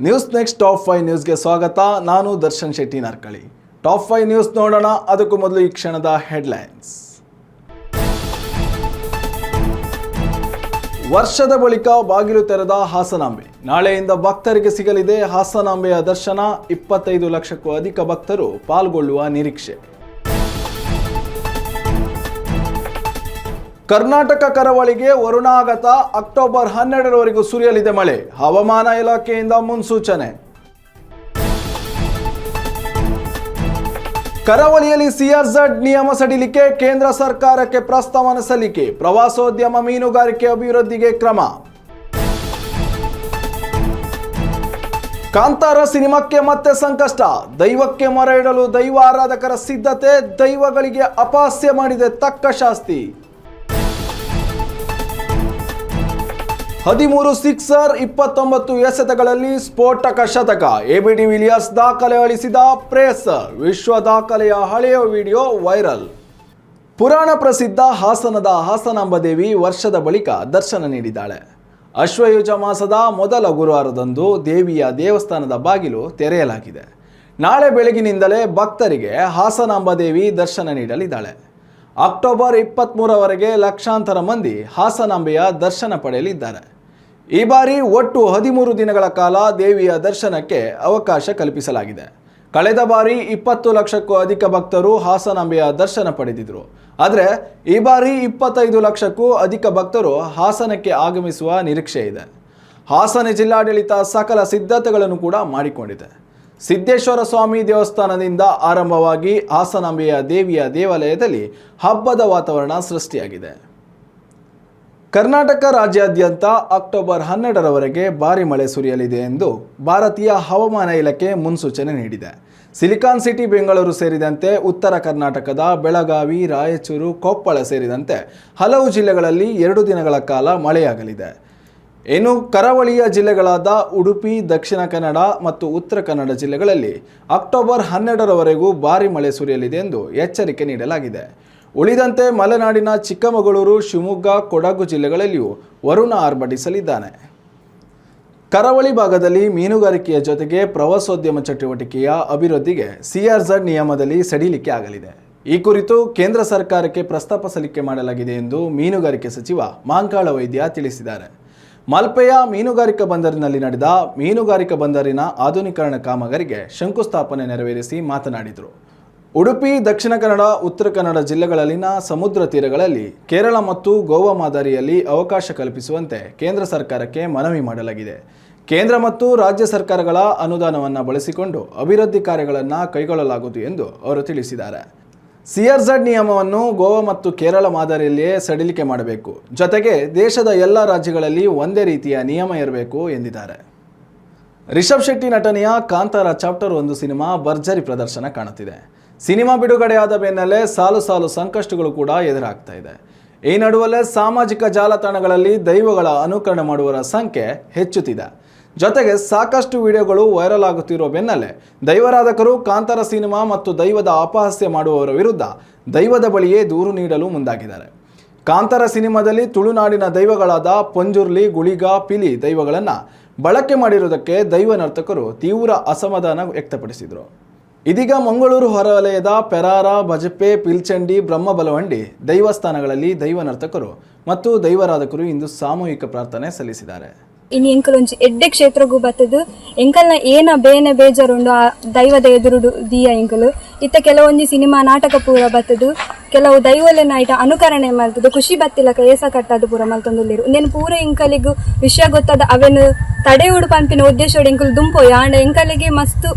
News next top five ನ್ಯೂಸ್ಗೆ ಸ್ವಾಗತ. ನಾನು Darshan Shetty Narkali. Top five news ನೋಡೋಣ. ಅದಕ್ಕೂ ಮೊದಲು ಈ ಕ್ಷಣದ ಹೆಡ್ಲೈನ್ಸ್. ವರ್ಷದ ಬಳಿಕ ಬಾಗಿಲು ತೆರೆದ ಹಾಸನಾಂಬೆ. ನಾಳೆಯಿಂದ ಭಕ್ತರಿಗೆ ಸಿಗಲಿದೆ ಹಾಸನಾಂಬೆಯ ದರ್ಶನ. ಇಪ್ಪತ್ತೈದು ಲಕ್ಷಕ್ಕೂ ಅಧಿಕ ಭಕ್ತರು ಪಾಲ್ಗೊಳ್ಳುವ ನಿರೀಕ್ಷೆ. ಕರ್ನಾಟಕ ಕರಾವಳಿಗೆ ವರುಣಾಗತ ಅಕ್ಟೋಬರ್ ಹನ್ನೆರಡರವರೆಗೂ ಸುರಿಯಲಿದೆ ಮಳೆ. ಹವಾಮಾನ ಇಲಾಖೆಯಿಂದ ಮುನ್ಸೂಚನೆ. ಕರಾವಳಿಯಲ್ಲಿ ಸಿಆರ್ಝಡ್ ನಿಯಮ ಸಡಿಲಿಕೆ, ಕೇಂದ್ರ ಸರ್ಕಾರಕ್ಕೆ ಪ್ರಸ್ತಾವನೆ ಸಲ್ಲಿಕೆ, ಪ್ರವಾಸೋದ್ಯಮ ಮೀನುಗಾರಿಕೆ ಅಭಿವೃದ್ಧಿಗೆ ಕ್ರಮ. ಕಾಂತಾರ ಸಿನಿಮಾಕ್ಕೆ ಮತ್ತೆ ಸಂಕಷ್ಟ. ದೈವಕ್ಕೆ ಮೊರೆ ಇಡಲು ದೈವ ಆರಾಧಕರ ಸಿದ್ಧತೆ, ದೈವಗಳಿಗೆ ಅಪಾಸ್ಯ ಮಾಡಿದೆ ತಕ್ಕ ಶಾಸ್ತಿ. ಹದಿಮೂರು ಸಿಕ್ಸರ್ ಇಪ್ಪತ್ತೊಂಬತ್ತು ಎಸೆತಗಳಲ್ಲಿ ಸ್ಫೋಟಕ ಶತಕ. ಎಬಿಡಿ ವಿಲಿಯರ್ಸ್ ದಾಖಲೆ ಅಳಿಸಿದ ಪ್ರೇಸ್. ವಿಶ್ವ ದಾಖಲೆಯ ಹಳೆಯ ವಿಡಿಯೋ ವೈರಲ್. ಪುರಾಣ ಪ್ರಸಿದ್ಧ ಹಾಸನದ ಹಾಸನಾಂಬದೇವಿ ವರ್ಷದ ಬಳಿಕ ದರ್ಶನ ನೀಡಿದ್ದಾಳೆ. ಅಶ್ವಯುಜ ಮಾಸದ ಮೊದಲ ಗುರುವಾರದಂದು ದೇವಿಯ ದೇವಸ್ಥಾನದ ಬಾಗಿಲು ತೆರೆಯಲಾಗಿದೆ. ನಾಳೆ ಬೆಳಗಿನಿಂದಲೇ ಭಕ್ತರಿಗೆ ಹಾಸನಾಂಬದೇವಿ ದರ್ಶನ ನೀಡಲಿದ್ದಾಳೆ. ಅಕ್ಟೋಬರ್ ಇಪ್ಪತ್ತ್ಮೂರವರೆಗೆ ಲಕ್ಷಾಂತರ ಮಂದಿ ಹಾಸನಾಂಬೆಯ ದರ್ಶನ ಪಡೆಯಲಿದ್ದಾರೆ. ಈ ಬಾರಿ ಒಟ್ಟು ಹದಿಮೂರು ದಿನಗಳ ಕಾಲ ದೇವಿಯ ದರ್ಶನಕ್ಕೆ ಅವಕಾಶ ಕಲ್ಪಿಸಲಾಗಿದೆ. ಕಳೆದ ಬಾರಿ ಇಪ್ಪತ್ತು ಲಕ್ಷಕ್ಕೂ ಅಧಿಕ ಭಕ್ತರು ಹಾಸನಾಂಬೆಯ ದರ್ಶನ ಪಡೆದಿದ್ರು. ಆದರೆ ಈ ಬಾರಿ ಇಪ್ಪತ್ತೈದು ಲಕ್ಷಕ್ಕೂ ಅಧಿಕ ಭಕ್ತರು ಹಾಸನಕ್ಕೆ ಆಗಮಿಸುವ ನಿರೀಕ್ಷೆ ಇದೆ. ಹಾಸನ ಜಿಲ್ಲಾಡಳಿತ ಸಕಲ ಸಿದ್ಧತೆಗಳನ್ನು ಕೂಡ ಮಾಡಿಕೊಂಡಿದೆ. ಸಿದ್ದೇಶ್ವರ ಸ್ವಾಮಿ ದೇವಸ್ಥಾನದಿಂದ ಆರಂಭವಾಗಿ ಹಾಸನಾಂಬೆಯ ದೇವಿಯ ದೇವಾಲಯದಲ್ಲಿ ಹಬ್ಬದ ವಾತಾವರಣ ಸೃಷ್ಟಿಯಾಗಿದೆ. ಕರ್ನಾಟಕ ರಾಜ್ಯಾದ್ಯಂತ ಅಕ್ಟೋಬರ್ ಹನ್ನೆರಡರವರೆಗೆ ಭಾರಿ ಮಳೆ ಸುರಿಯಲಿದೆ ಎಂದು ಭಾರತೀಯ ಹವಾಮಾನ ಇಲಾಖೆ ಮುನ್ಸೂಚನೆ ನೀಡಿದೆ. ಸಿಲಿಕಾನ್ ಸಿಟಿ, ಬೆಂಗಳೂರು ಸೇರಿದಂತೆ ಉತ್ತರ ಕರ್ನಾಟಕದ ಬೆಳಗಾವಿ, ರಾಯಚೂರು, ಕೊಪ್ಪಳ ಸೇರಿದಂತೆ ಹಲವು ಜಿಲ್ಲೆಗಳಲ್ಲಿ ಎರಡು ದಿನಗಳ ಕಾಲ ಮಳೆಯಾಗಲಿದೆ. ಇನ್ನು ಕರಾವಳಿಯ ಜಿಲ್ಲೆಗಳಾದ ಉಡುಪಿ, ದಕ್ಷಿಣ ಕನ್ನಡ ಮತ್ತು ಉತ್ತರ ಕನ್ನಡ ಜಿಲ್ಲೆಗಳಲ್ಲಿ ಅಕ್ಟೋಬರ್ ಹನ್ನೆರಡರವರೆಗೂ ಭಾರಿ ಮಳೆ ಸುರಿಯಲಿದೆ ಎಂದು ಎಚ್ಚರಿಕೆ ನೀಡಲಾಗಿದೆ. ಉಳಿದಂತೆ ಮಲೆನಾಡಿನ ಚಿಕ್ಕಮಗಳೂರು, ಶಿವಮೊಗ್ಗ, ಕೊಡಗು ಜಿಲ್ಲೆಗಳಲ್ಲಿಯೂ ವರುಣ ಆರ್ಭಟಿಸಲಿದ್ದಾನೆ. ಕರಾವಳಿ ಭಾಗದಲ್ಲಿ ಮೀನುಗಾರಿಕೆಯ ಜೊತೆಗೆ ಪ್ರವಾಸೋದ್ಯಮ ಚಟುವಟಿಕೆಯ ಅಭಿವೃದ್ಧಿಗೆ ಸಿಆರ್ಝಡ್ ನಿಯಮದಲ್ಲಿ ಸಡಿಲಿಕೆ ಆಗಲಿದೆ. ಈ ಕುರಿತು ಕೇಂದ್ರ ಸರ್ಕಾರಕ್ಕೆ ಪ್ರಸ್ತಾಪ ಸಲ್ಲಿಕೆ ಮಾಡಲಾಗಿದೆ ಎಂದು ಮೀನುಗಾರಿಕೆ ಸಚಿವ ಮಾಂಕಾಳ ವೈದ್ಯ ತಿಳಿಸಿದ್ದಾರೆ. ಮಲ್ಪೆಯ ಮೀನುಗಾರಿಕಾ ಬಂದರಿನಲ್ಲಿ ನಡೆದ ಮೀನುಗಾರಿಕಾ ಬಂದರಿನ ಆಧುನೀಕರಣ ಕಾಮಗಾರಿಗೆ ಶಂಕುಸ್ಥಾಪನೆ ನೆರವೇರಿಸಿ ಮಾತನಾಡಿದರು. ಉಡುಪಿ, ದಕ್ಷಿಣ ಕನ್ನಡ, ಉತ್ತರ ಕನ್ನಡ ಜಿಲ್ಲೆಗಳಲ್ಲಿನ ಸಮುದ್ರ ತೀರಗಳಲ್ಲಿ ಕೇರಳ ಮತ್ತು ಗೋವಾ ಮಾದರಿಯಲ್ಲಿ ಅವಕಾಶ ಕಲ್ಪಿಸುವಂತೆ ಕೇಂದ್ರ ಸರ್ಕಾರಕ್ಕೆ ಮನವಿ ಮಾಡಲಾಗಿದೆ. ಕೇಂದ್ರ ಮತ್ತು ರಾಜ್ಯ ಸರ್ಕಾರಗಳ ಅನುದಾನವನ್ನು ಬಳಸಿಕೊಂಡು ಅಭಿವೃದ್ಧಿ ಕಾರ್ಯಗಳನ್ನು ಕೈಗೊಳ್ಳಲಾಗುವುದು ಎಂದು ಅವರು ತಿಳಿಸಿದ್ದಾರೆ. ಸಿಆರ್ಝಡ್ ನಿಯಮವನ್ನು ಗೋವಾ ಮತ್ತು ಕೇರಳ ಮಾದರಿಯಲ್ಲಿಯೇ ಸಡಿಲಿಕೆ ಮಾಡಬೇಕು. ಜೊತೆಗೆ ದೇಶದ ಎಲ್ಲ ರಾಜ್ಯಗಳಲ್ಲಿ ಒಂದೇ ರೀತಿಯ ನಿಯಮ ಇರಬೇಕು ಎಂದಿದ್ದಾರೆ. ರಿಷಬ್ ಶೆಟ್ಟಿ ನಟನೆಯ ಕಾಂತಾರ ಚಾಪ್ಟರ್ ಒಂದು ಸಿನಿಮಾ ಭರ್ಜರಿ ಪ್ರದರ್ಶನ ಕಾಣುತ್ತಿದೆ. ಸಿನಿಮಾ ಬಿಡುಗಡೆಯಾದ ಬೆನ್ನಲ್ಲೇ ಸಾಲು ಸಾಲು ಸಂಕಷ್ಟಗಳು ಕೂಡ ಎದುರಾಗ್ತಾ ಇದೆ. ಈ ನಡುವಲ್ಲೇ ಸಾಮಾಜಿಕ ಜಾಲತಾಣಗಳಲ್ಲಿ ದೈವಗಳ ಅನುಕರಣೆ ಮಾಡುವರ ಸಂಖ್ಯೆ ಹೆಚ್ಚುತ್ತಿದೆ. ಜೊತೆಗೆ ಸಾಕಷ್ಟು ವಿಡಿಯೋಗಳು ವೈರಲ್ ಆಗುತ್ತಿರುವ ಬೆನ್ನಲ್ಲೇ ದೈವರಾಧಕರು ಕಾಂತಾರ ಸಿನಿಮಾ ಮತ್ತು ದೈವದ ಅಪಹಾಸ್ಯ ಮಾಡುವವರ ವಿರುದ್ಧ ದೈವದ ಬಳಿಯೇ ದೂರು ನೀಡಲು ಮುಂದಾಗಿದ್ದಾರೆ. ಕಾಂತಾರ ಸಿನಿಮಾದಲ್ಲಿ ತುಳುನಾಡಿನ ದೈವಗಳಾದ ಪಂಜುರ್ಲಿ, ಗುಳಿಗ, ಪಿಲಿ ದೈವಗಳನ್ನು ಬಳಕೆ ಮಾಡಿರುವುದಕ್ಕೆ ದೈವ ನರ್ತಕರು ತೀವ್ರ ಅಸಮಾಧಾನ ವ್ಯಕ್ತಪಡಿಸಿದರು. ಇದೀಗ ಮಂಗಳೂರು ಹೊರವಲಯದ ಪೆರಾರ ಬಜಪೆ ಪಿಲ್ಚಂಡಿ, ಬ್ರಹ್ಮಬಲವಂಡಿ ದೈವಸ್ಥಾನಗಳಲ್ಲಿ ದೈವ ನರ್ತಕರು ಮತ್ತು ದೈವರಾಧಕರು ಇಂದು ಸಾಮೂಹಿಕ ಪ್ರಾರ್ಥನೆ ಸಲ್ಲಿಸಿದ್ದಾರೆ. ಇನ್ನು ಎಂಕಲ್ ಒಂಜಿ ಎಡ್ಡೆ ಕ್ಷೇತ್ರಗೂ ಬತ್ತದು ಎಂಕಲ್ನ ಏನ ಬೇನೆ ಬೇಜಾರುಂಡು ಆ ದೈವದ ಎದುರುಡು ದೀಯ ಎಂಕಲು. ಇತ್ತ ಕೆಲವೊಂದು ಸಿನಿಮಾ ನಾಟಕ ಪೂರ ಬತ್ತದು ಕೆಲವು ದೈವಲೆ ಐಟ ಅನುಕರಣೆ ಮಾಡ್ತದೆ ಖುಷಿ ಬತ್ತಿಲಕ ಏಸ ಕಟ್ಟದು ಪೂರ ಮಲ್ತೊಂದುಲ್ಲೇರು. ನೆನ್ ಪೂರ ಎಂಕಲಿಗೂ ವಿಷಯ ಗೊತ್ತದ ಅವೆನು ತಡೆ ಪಂಪಿನ ಉದ್ದೇಶ ಎಂಕಲ್ ದುಂಪೋಯ ಆಂಡ ಎಂಕಲಿಗೆ ಮಸ್ತ್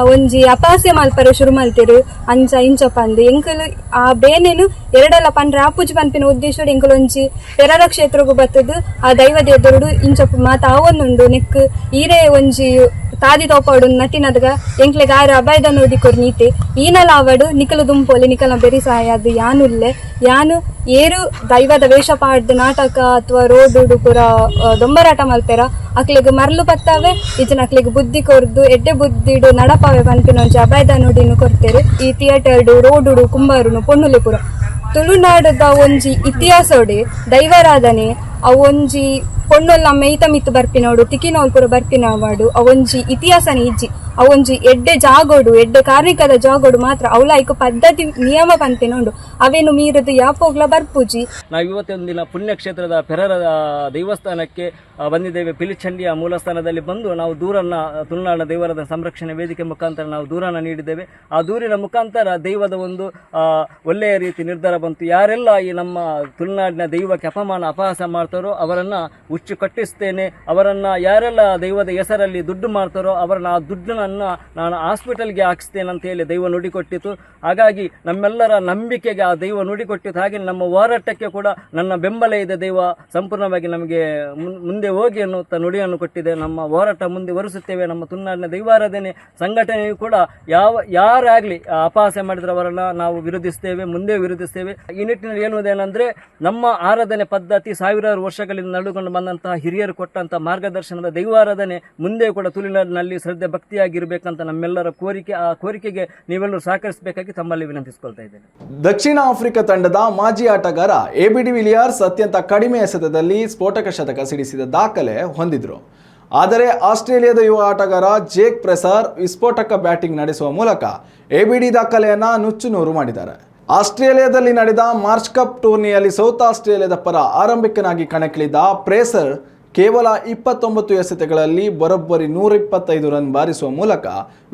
ಒಂಜಿ ಅಪಾಸ್ಯ ಮಲ್ಪರೆ ಶುರು ಮಲ್ತೆರ್. ಅಂಚ, ಇಂಚ ಪಂದ್. ಎಂಕಲು, ಆ ಬೇನೆನು ಎರಡಲ ಪಂಡ್ರೆ ಆಪುಜಿ ಪನ್ಪಿನ ಉದ್ದೇಶಡ್ ಎಂಕಲು ಒಂಜಿ ಪೆರರ ಕ್ಷೇತ್ರಗೂ ಬತ್ತದು. ಆ ದೈವ ಎದುರುಡು ಇಂಚ ಮಾತ ಆವೊಂದುಂಡು ನೆಕ್ ಈರೆ ಒಂಜಿ ತಾದಿ ತೋಪಾಡು ನಟಿನದಗ ಎಂಕ್ಲೆ ಗಾರ ಅಭಯದ ನೋಡಿ ಕೊರ್ ನೀತೆ. ಈನಲ ಅವಡು ನಿಕಲು ದುಂಪೋಲಿ ನಿಕಲ ಬೆರಿ ಸಹಾಯ ಅದು ಯಾನುಲ್ಲೆ. ಯಾನು ಏರು ದೈವದ ವೇಷ ಪಾಡ್ದು ನಾಟಕ ಅಥವಾ ರೋಡುಡು ಪೂರ ದೊಂಬರಾಟ ಮಲ್ಪೆರ ಅಕ್ಲಿಗೆ ಮರ್ಲು ಬತ್ತಾವೆ ಈಚಿನ ಅಕ್ಲಿಗೆ ಬುದ್ಧಿ ಕೊರ್ದು, ಎಡ್ಡೆ ಬುದ್ಧಿಡು ನಡಪಾವೆ ಪನ್ಪಿನ ಒಂಜಿ ಅಭಯದ ನುಡಿನು ಕೊಡ್ತೇರು ಈ ಥಿಯೇಟರ್ಡು ರೋಡುಡು ಕುಂಬಾರುನು ಪೊಣ್ಣುಲಿ ಪುರ ತುಳುನಾಡದ ಒಂಜಿ ಇತಿಹಾಸೋಡೆ ದೈವಾರಾಧನೆ ಅವೊಂಜಿ ಪೊಣ್ಣೊಲ್ಲ ಮೈತ ಮಿತ್ತು ಬರ್ಪಿನೋಡು ತಿಕಿನೋಲ್ ಪೂರ ಬರ್ಪಿನವಾಡು ಅವೊಂಜಿ ಇತಿಹಾಸನೇ ಇಜ್ಜಿ. ಅವೊಂಜಿ ಎಡ್ಡೆ ಜಾಗೋಡು, ಎಡ್ಡೆ ಕಾರ್ಮಿಕದ ಜಾಗೋಡು ಮಾತ್ರ ಅವಲ ಐಕ್ ಪದ್ಧತಿ ನಿಯಮ ಪಂತೆನೋಡು ಅವೇನು ಮೀರದು ಯಾಪೋಗ್ಲ ಬರ್ಪೂಜಿ ನಾವು ಇವತ್ತೊಂದಿನ ಪುಣ್ಯಕ್ಷೇತ್ರದ ಪೆರರ ದೇವಸ್ಥಾನಕ್ಕೆ ಬಂದಿದ್ದೇವೆ. ಪಿಲಿಚಂಡಿಯ ಮೂಲಸ್ಥಾನದಲ್ಲಿ ಬಂದು ನಾವು ದೂರನ್ನು ತುಳುನಾಡಿನ ದೇವರದ ಸಂರಕ್ಷಣೆ ವೇದಿಕೆ ಮುಖಾಂತರ ನಾವು ದೂರನ್ನ ನೀಡಿದ್ದೇವೆ. ಆ ದೂರಿನ ಮುಖಾಂತರ ದೈವದ ಒಂದು ಒಳ್ಳೆಯ ರೀತಿ ನಿರ್ಧಾರ ಬಂತು. ಯಾರೆಲ್ಲ ಈ ನಮ್ಮ ತುಳುನಾಡಿನ ದೈವಕ್ಕೆ ಅಪಮಾನ, ಅಪಹಾಸ ಮಾಡ್ತಾರೋ ಅವರನ್ನು ಹುಚ್ಚು ಕಟ್ಟಿಸ್ತೇನೆ. ಅವರನ್ನು ಯಾರೆಲ್ಲ ದೈವದ ಹೆಸರಲ್ಲಿ ದುಡ್ಡು ಮಾಡ್ತಾರೋ ಅವರನ್ನು ಆ ದುಡ್ಡನ್ನು ನಾನು ಹಾಸ್ಪಿಟಲ್ಗೆ ಹಾಕಿಸ್ತೇನೆ ಅಂತ ಹೇಳಿ ದೈವ ನುಡಿಕೊಟ್ಟಿತು. ಹಾಗಾಗಿ ನಮ್ಮೆಲ್ಲರ ನಂಬಿಕೆಗೆ ಆ ದೈವ ನುಡಿಕೊಟ್ಟಿತ್ತು ಹಾಗೆ ನಮ್ಮ ಹೋರಾಟಕ್ಕೆ ಕೂಡ ನನ್ನ ಬೆಂಬಲ ಇದೆ ದೈವ. ಸಂಪೂರ್ಣವಾಗಿ ನಮಗೆ ಮುಂದೆ ಹೋಗಿ ಅನ್ನುವಂಥ ನುಡಿಯನ್ನು ಕೊಟ್ಟಿದೆ. ನಮ್ಮ ಹೋರಾಟ ಮುಂದೆ ವರಿಸುತ್ತೇವೆ ನಮ್ಮ ತುಳುನಾಡಿನ ದೈವಾರಾಧನೆ ಸಂಘಟನೆಯು ಕೂಡ ಯಾವ, ಯಾರಾಗಲಿ ಅಪಹಾಸ್ಯ ಮಾಡಿದ್ರವರನ್ನು ನಾವು ವಿರೋಧಿಸ್ತೇವೆ, ಮುಂದೆ ವಿರೋಧಿಸ್ತೇವೆ. ಈ ನಿಟ್ಟಿನಲ್ಲಿ ಏನುವುದೇನೆಂದರೆ ನಮ್ಮ ಆರಾಧನೆ ಪದ್ಧತಿ ಸಾವಿರಾರು ವರ್ಷಗಳಿಂದ ನಡೆದುಕೊಂಡು ಬಂದಂತಹ ಹಿರಿಯರು ಕೊಟ್ಟಂತಹ ಮಾರ್ಗದರ್ಶನದ ದೈವಾರಾಧನೆ ಮುಂದೆ ಕೂಡ ತುಳುನಾಡಿನಲ್ಲಿ ಶ್ರದ್ಧೆ, ಭಕ್ತಿಯಾಗಿರಬೇಕಂತ ನಮ್ಮೆಲ್ಲರ ಕೋರಿಕೆ, ಆ ಕೋರಿಕೆಗೆ ನೀವೆಲ್ಲರೂ ಸಹಕರಿಸಬೇಕಾಗಿ ತಮ್ಮಲ್ಲಿ ವಿನಂತಿಸಿಕೊಳ್ತಾ ಇದ್ದೇನೆ. ದಕ್ಷಿಣ ಆಫ್ರಿಕಾ ತಂಡದ ಮಾಜಿ ಆಟಗಾರ ಎಬಿಡಿ ವಿಲಿಯರ್ಸ್ ಅತ್ಯಂತ ಕಡಿಮೆ ಎಸೆತದಲ್ಲಿ ಸ್ಫೋಟಕ ಶತಕ ಸಿಡಿಸಿದ ದಾಖಲೆ ಹೊಂದಿದ್ರು. ಆದರೆ ಆಸ್ಟ್ರೇಲಿಯಾದ ಯುವ ಆಟಗಾರ ಜೇಕ್ ಪ್ರೆಸರ್ ವಿಸ್ಫೋಟಕ ಬ್ಯಾಟಿಂಗ್ ನಡೆಸುವ ಮೂಲಕ ಎಬಿಡಿ ದಾಖಲೆಯನ್ನ ನುಚ್ಚುನೂರು ಮಾಡಿದ್ದಾರೆ. ಆಸ್ಟ್ರೇಲಿಯಾದಲ್ಲಿ ನಡೆದ ಮಾರ್ಚ್ ಕಪ್ ಟೂರ್ನಿಯಲ್ಲಿ ಸೌತ್ ಆಸ್ಟ್ರೇಲಿಯಾದ ಪರ ಆರಂಭಿಕನಾಗಿ ಕಣಕ್ಕಿಳಿದ ಪ್ರೇಸರ್ ಕೇವಲ ಇಪ್ಪತ್ತೊಂಬತ್ತು ಎಸೆತಗಳಲ್ಲಿ ಬರೋಬ್ಬರಿ ನೂರ ಇಪ್ಪತ್ತೈದು ರನ್ ಬಾರಿಸುವ ಮೂಲಕ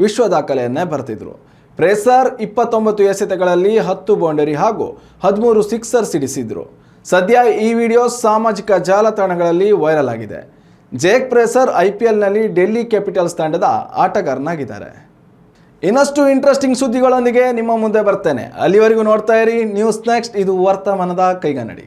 ವಿಶ್ವ ದಾಖಲೆಯನ್ನೇ ಬರ್ತಿದ್ರು ಪ್ರೇಸರ್ ಇಪ್ಪತ್ತೊಂಬತ್ತು ಎಸೆತಗಳಲ್ಲಿ ಹತ್ತು ಬೌಂಡರಿ ಹಾಗೂ ಹದಿಮೂರು ಸಿಕ್ಸರ್ ಸಿಡಿಸಿದ್ರು. ಸದ್ಯ ಈ ವಿಡಿಯೋ ಸಾಮಾಜಿಕ ಜಾಲತಾಣಗಳಲ್ಲಿ ವೈರಲ್ ಆಗಿದೆ. ಜೇಕ್ ಪ್ರೇಸರ್ ಐ ಪಿ ಎಲ್ನಲ್ಲಿ ಡೆಲ್ಲಿ ಕ್ಯಾಪಿಟಲ್ಸ್ ತಂಡದ ಆಟಗಾರನಾಗಿದ್ದಾರೆ. ಇನ್ನಷ್ಟು ಇಂಟ್ರೆಸ್ಟಿಂಗ್ ಸುದ್ದಿಗಳೊಂದಿಗೆ ನಿಮ್ಮ ಮುಂದೆ ಬರ್ತೇನೆ. ಅಲ್ಲಿವರೆಗೂ ನೋಡ್ತಾ ಇರಿ. News next. ಇದು ವರ್ತಮಾನದ ಕೈಗನ್ನಡಿ.